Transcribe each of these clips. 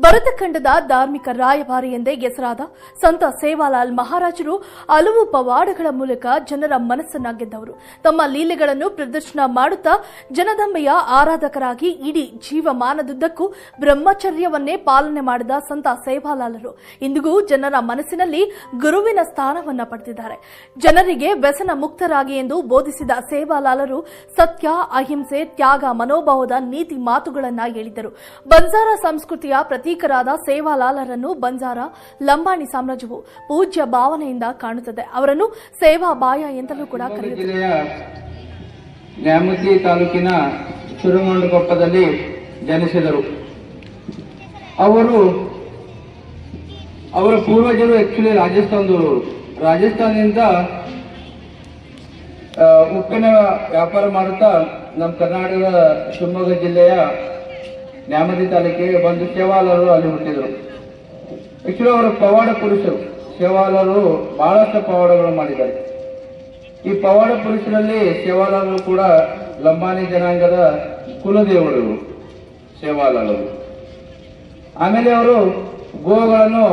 ಭರತಖಂಡದ ಧಾರ್ಮಿಕ ರಾಯಭಾರಿ ಎಂದೇ ಹೆಸರಾದ ಸಂತ ಸೇವಾಲಾಲ್ ಮಹಾರಾಜರು ಹಲವು ಪವಾಡಗಳ ಮೂಲಕ ಜನರ ಮನಸ್ಸನ್ನ ಗೆದ್ದವರು. ತಮ್ಮ ಲೀಲೆಗಳನ್ನು ಪ್ರದರ್ಶನ ಮಾಡುತ್ತಾ ಜನದಂಬೆಯ ಆರಾಧಕರಾಗಿ ಇಡೀ ಜೀವಮಾನದುದ್ದಕ್ಕೂ ಬ್ರಹ್ಮಚರ್ಯವನ್ನೇ ಪಾಲನೆ ಮಾಡಿದ ಸಂತ ಸೇವಾಲಾಲರು. ಇಂದಿಗೂ ಜನರ ಮನಸ್ಸಿನಲ್ಲಿ ಗುರುವಿನ ಸ್ಥಾನವನ್ನ ಪಡೆದಿದ್ದಾರೆ. ಜನರಿಗೆ ವ್ಯಸನ ಮುಕ್ತರಾಗಿ ಎಂದು ಬೋಧಿಸಿದ ಸೇವಾಲಾಲರು ಸತ್ಯ, ಅಹಿಂಸೆ, ತ್ಯಾಗ, ಮನೋಭಾವದ ನೀತಿ ಮಾತುಗಳನ್ನ ಹೇಳಿದರು. ಬಂಜಾರ ಸಂಸ್ಕೃತಿಯ ಪ್ರತೀಕರಾದ ಸೇವಾಲಾಲರನ್ನು ಬಂಜಾರ ಲಂಬಾಣಿ ಸಾಮ್ರಾಜ್ಯವು ಪೂಜ್ಯ ಭಾವನೆಯಿಂದ ಕಾಣುತ್ತದೆ. ಅವರನ್ನು ಸೇವಾ ಬಾಯ ಎಂತಲೂ ಕೂಡ ಕರೆಯುತ್ತದೆ ನ್ಯಾಮತಿ ತಾಲೂಕಿನ ಸುರಗೊಂಡಕೊಪ್ಪದಲ್ಲಿ ಜನಿಸಿದರು. ಅವರು ಅವರ ಪೂರ್ವಜರು ಆಕ್ಚುಲಿ ರಾಜಸ್ಥಾನದವರು ರಾಜಸ್ಥಾನದಿಂದ ಉಪ್ಪಿನ ವ್ಯಾಪಾರ ಮಾಡುತ್ತಾ ನಮ್ಮ ಕರ್ನಾಟಕದ ಶಿವಮೊಗ್ಗ ಜಿಲ್ಲೆಯ ನ್ಯಾಮತಿ ತಾಲೂಕಿಗೆ ಬಂದು ಸೇವಾಲರು ಅಲ್ಲಿ ಹುಟ್ಟಿದರು. ಆಕ್ಚುಲಿ ಅವರು ಪವಾಡ ಪುರುಷರು. ಸೇವಾಲರು ಬಹಳಷ್ಟು ಪವಾಡಗಳು ಮಾಡಿದ್ದಾರೆ. ಈ ಪವಾಡ ಪುರುಷರಲ್ಲಿ ಸೇವಾಲರು ಕೂಡ ಲಂಬಾನಿ ಜನಾಂಗದ ಕುಲದೇವರು ಸೇವಾಲರು ಆಮೇಲೆ ಅವರು ಗೋಗಳನ್ನು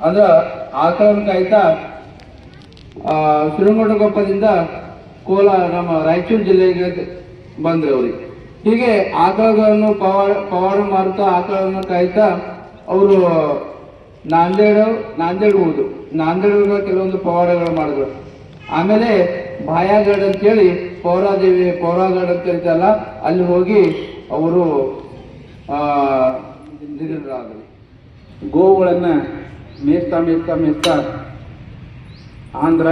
ಅಂದ್ರ ಆಕಳನ್ನು ಕಾಯ್ತಾ ಆ, ಕೋಲ ನಮ್ಮ ರಾಯಚೂರು ಜಿಲ್ಲೆಗೆ ಬಂದರು ಅವ್ರಿಗೆ. ಹೀಗೆ ಆಕಳಗಳನ್ನು ಪವಾಡ ಪವಾಡ ಮಾಡ್ತಾ ಆಕಳನ್ನು ಕಾಯ್ತಾ ಅವರು ನಾಂದೇಡು ನಾಂದೇಡ್ ಹೋದ್ರು ನಾಂದೇಡ ಕೆಲವೊಂದು ಪವಾಡಗಳು ಮಾಡಿದ್ರು. ಆಮೇಲೆ ಭಾಯಾಗಡ್ ಅಂತೇಳಿ ಪೌರಾದೇವಿ ಪೌರಾಗಡ್ ಅಂತ ಕರೀತಲ್ಲ ಅಲ್ಲಿ ಹೋಗಿ ಅವರು ನಿಧನರಾದರು. ಗೋವುಗಳನ್ನು ಮೇಸ್ತಾ ಮೇಸ್ತಾ ಮೇಯ್ಸ್ತಾ ಆಂಧ್ರ,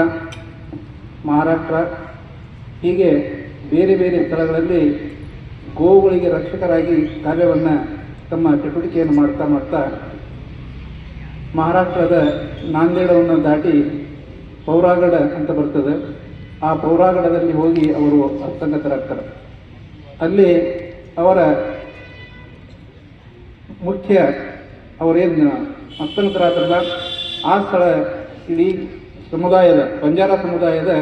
ಮಹಾರಾಷ್ಟ್ರ ಹೀಗೆ ಬೇರೆ ಬೇರೆ ಸ್ಥಳಗಳಲ್ಲಿ ಗೋವುಗಳಿಗೆ ರಕ್ಷಕರಾಗಿ ಕಾರ್ಯವನ್ನು ತಮ್ಮ ಚಟುವಟಿಕೆಯನ್ನು ಮಾಡ್ತಾ ಮಾಡ್ತಾ ಮಹಾರಾಷ್ಟ್ರದ ನಾಂದೇಡವನ್ನು ದಾಟಿ ಪೌರಾಗಡ ಅಂತ ಬರ್ತದೆ. ಆ ಪೌರಾಗಡದಲ್ಲಿ ಹೋಗಿ ಅವರು ಹಸ್ತಂಗತರಾಗ್ತಾರೆ ಅಲ್ಲಿ ಅವರ ಮುಖ್ಯ ಅವರೇನು ಹಸ್ತಂಗತರಾದ್ರಲ್ಲ ಆ ಸ್ಥಳ ಇಡೀ ಸಮುದಾಯದ, ಬಂಜಾರ ಸಮುದಾಯದ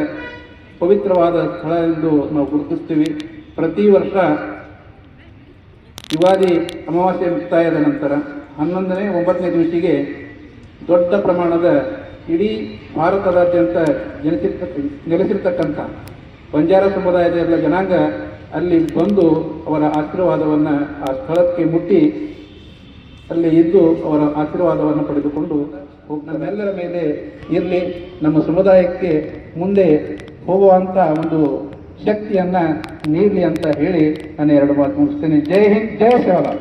ಪವಿತ್ರವಾದ ಸ್ಥಳ ಎಂದು ನಾವು ಗುರುತಿಸ್ತೀವಿ. ಪ್ರತಿ ವರ್ಷ ಯುಗಾದಿ ಅಮಾವಾಸ್ಯೆ ಮುಕ್ತಾಯದ ನಂತರ ಹನ್ನೊಂದನೇ, ಒಂಬತ್ತನೇ ದಿವಸಿಗೆ ದೊಡ್ಡ ಪ್ರಮಾಣದ ಇಡೀ ಭಾರತದಾದ್ಯಂತ ಜನಿಸಿರ್ತ ನೆಲೆಸಿರ್ತಕ್ಕಂಥ ಬಂಜಾರ ಸಮುದಾಯದ ಎಲ್ಲ ಜನಾಂಗ ಅಲ್ಲಿ ಬಂದು ಅವರ ಆಶೀರ್ವಾದವನ್ನು ಆ ಸ್ಥಳಕ್ಕೆ ಮುಟ್ಟಿ ಅಲ್ಲಿ ಇದ್ದು ಅವರ ಆಶೀರ್ವಾದವನ್ನು ಪಡೆದುಕೊಂಡು ನಮ್ಮೆಲ್ಲರ ಮೇಲೆ ಇರಲಿ, ನಮ್ಮ ಸಮುದಾಯಕ್ಕೆ ಮುಂದೆ ಹೋಗುವಂಥ ಒಂದು ಶಕ್ತಿಯನ್ನ ನೀಡಲಿ ಅಂತ ಹೇಳಿ ನಾನು ಎರಡು ಮಾತು ಮುಗಿಸ್ತೇನೆ. ಜೈ ಹಿಂದ್ ಜೈ ಶಿವರಾಮ್